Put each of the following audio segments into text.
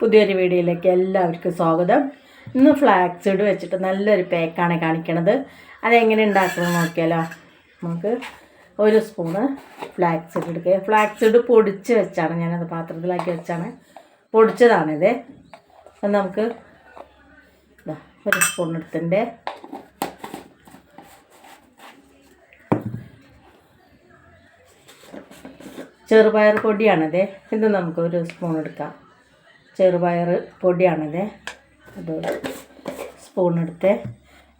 പുതിയൊരു വീഡിയോയിലേക്ക് എല്ലാവർക്കും സ്വാഗതം. ഇന്ന് ഫ്ലാക്സ് സീഡ് വെച്ചിട്ട് നല്ലൊരു പേക്കാണ് കാണിക്കണത്. അതെങ്ങനെ ഉണ്ടാക്കുന്നത് നോക്കിയാലോ? നമുക്ക് ഒരു സ്പൂണ് ഫ്ലാക്സ് സീഡ് എടുക്കുക ഫ്ലാക്സ് സീഡ് പൊടിച്ച് വെച്ചാണ് ഞാനത് പാത്രത്തിലാക്കി വെച്ചാണ്. പൊടിച്ചതാണിത് അത് നമുക്ക് ഒരു സ്പൂൺ എടുത്തിന്റെ ചെറുപയർ പൊടിയാണത്. ഇത് നമുക്ക് ഒരു സ്പൂൺ എടുക്കാം. ചെറുപയർ പൊടിയാണിത്. അത് സ്പൂൺ എടുത്ത്.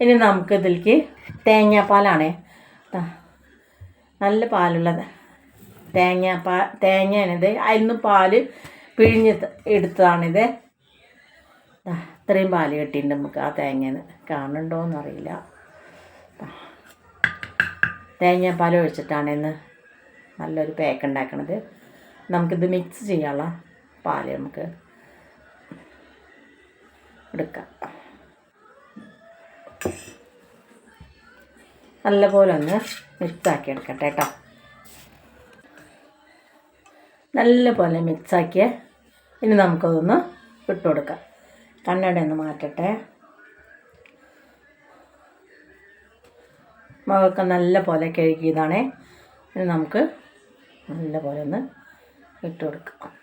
ഇനി നമുക്ക് ഇതിലേക്ക് തേങ്ങാപ്പാലാണ് നല്ല പാലുള്ളത് തേങ്ങാപ്പാ തേങ്ങയാണിത്. അതിൽ പാൽ പിഴിഞ്ഞ് എടുത്തതാണിത്. ഇത്രയും പാൽ കിട്ടിയിട്ടുണ്ട് നമുക്ക് ആ തേങ്ങന്ന്. കാണുന്നുണ്ടോയെന്ന് അറിയില്ല. തേങ്ങാപ്പാൽ ഒഴിച്ചിട്ടാണ് ഇന്ന് നല്ലൊരു പാക്ക് ഉണ്ടാക്കണത്. നമുക്കിത് മിക്സ് ചെയ്യാനുള്ള പാൽ നമുക്ക് എടുക്കാം. നല്ലപോലെ ഒന്ന് മിക്സാക്കി എടുക്കട്ടെ കേട്ടോ. നല്ലപോലെ മിക്സാക്കിയ ഇനി നമുക്കതൊന്ന് ഇട്ട് കൊടുക്കാം. കണ്ണട ഒന്ന് മാറ്റട്ടെ. മുഖമൊക്കെ നല്ല പോലെ കഴുകിയതാണേ. ഇനി നമുക്ക് നല്ല പോലെ ഒന്ന് ഇട്ട് കൊടുക്കാം.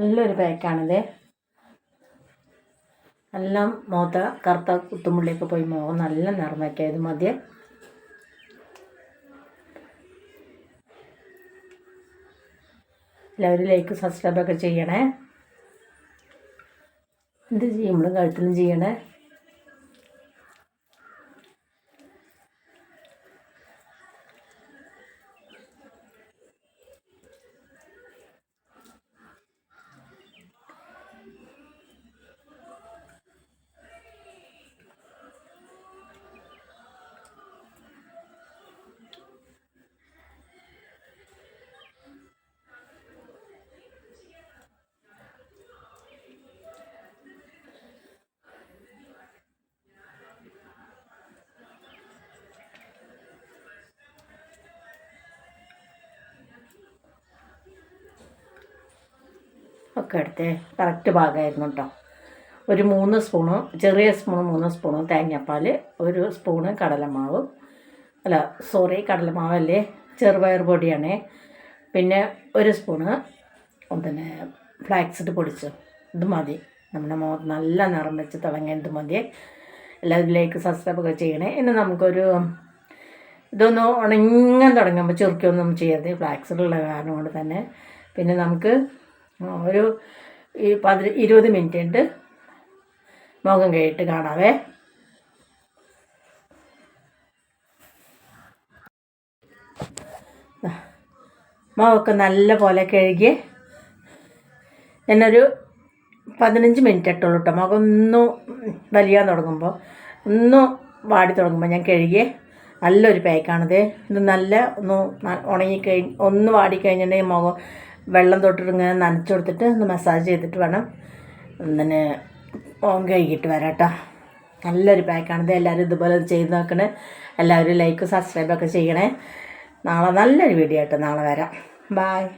നല്ലൊരു പാക്കാണിത്. നല്ല മോത്ത കറുത്ത കുത്തുമുള്ളിയൊക്കെ പോയി മുഖം നല്ല നിറമൊക്കെ ഇത് മതിയെ എല്ലാവരും ലൈക്ക് സബ്സ്ക്രൈബൊക്കെ ചെയ്യണേ. എന്ത് ചെയ്യുമ്പോഴും കഴുത്തിലും ചെയ്യണേ. ഒക്കെ എടുത്ത്. കറക്റ്റ് ഭാഗമായിരുന്നു കേട്ടോ ഒരു മൂന്ന് സ്പൂണ് ചെറിയ സ്പൂണ് മൂന്ന് സ്പൂണ് തേങ്ങാപ്പാൽ ഒരു സ്പൂണ് കടലമാവ്. അല്ല സോറി കടലമാവല്ലേ? ചെറുപയർ പൊടിയാണ്. പിന്നെ ഒരു സ്പൂണ് പിന്നെ ഫ്ലാക്സിഡ് പൊടിച്ചു. ഇത് മതി. നമ്മുടെ മുഖത്ത് നല്ല നിറം വെച്ച് തിളങ്ങിയത് മതി. എല്ലാവരിലേക്ക് സബ്സ്ക്രൈബ് ഒക്കെ ചെയ്യണേ. ഇനി നമുക്കൊരു ഇതൊന്ന് ഉണങ്ങാൻ തുടങ്ങുമ്പോൾ ചുരുക്കിയൊന്നും ചെയ്യരുത് ഉള്ള കാരണം കൊണ്ട് തന്നെ. പിന്നെ നമുക്ക് ഒരു ഈ പതി ഇരുപത് മിനിറ്റ് ഉണ്ട് മുഖം കഴിയിട്ട് കാണാവേ. മുഖമൊക്കെ നല്ല പോലെ കഴുകി. എന്നൊരു പതിനഞ്ച് മിനിറ്റ് ഇട്ടുള്ളൂ കേട്ടോ. മുഖം ഒന്നും വലിയാൻ തുടങ്ങുമ്പോൾ ഒന്നും വാടി തുടങ്ങുമ്പോൾ ഞാൻ കഴുകി. നല്ലൊരു പാക്കാണിത്. ഇത് നല്ല ഒന്ന് ഉണങ്ങി ഉണങ്ങിക്കഴിഞ്ഞ് ഒന്ന് വാടി വാടിക്കഴിഞ്ഞിട്ടുണ്ടെങ്കിൽ മുഖം വെള്ളം തൊട്ടിട്ട് ഇങ്ങനെ നനച്ചു കൊടുത്തിട്ട് ഒന്ന് മസാജ് ചെയ്തിട്ട് വേണം. പിന്നെ കഴുകിയിട്ട് വരാം കേട്ടോ നല്ലൊരു പാക്കാണിത് എല്ലാവരും ഇതുപോലെ ചെയ്ത് നോക്കണേ. എല്ലാവരും ലൈക്കും സബ്സ്ക്രൈബൊക്കെ ചെയ്യണേ. നാളെ നല്ലൊരു വീഡിയോ ആയിട്ട് നാളെ വരാം. ബായ്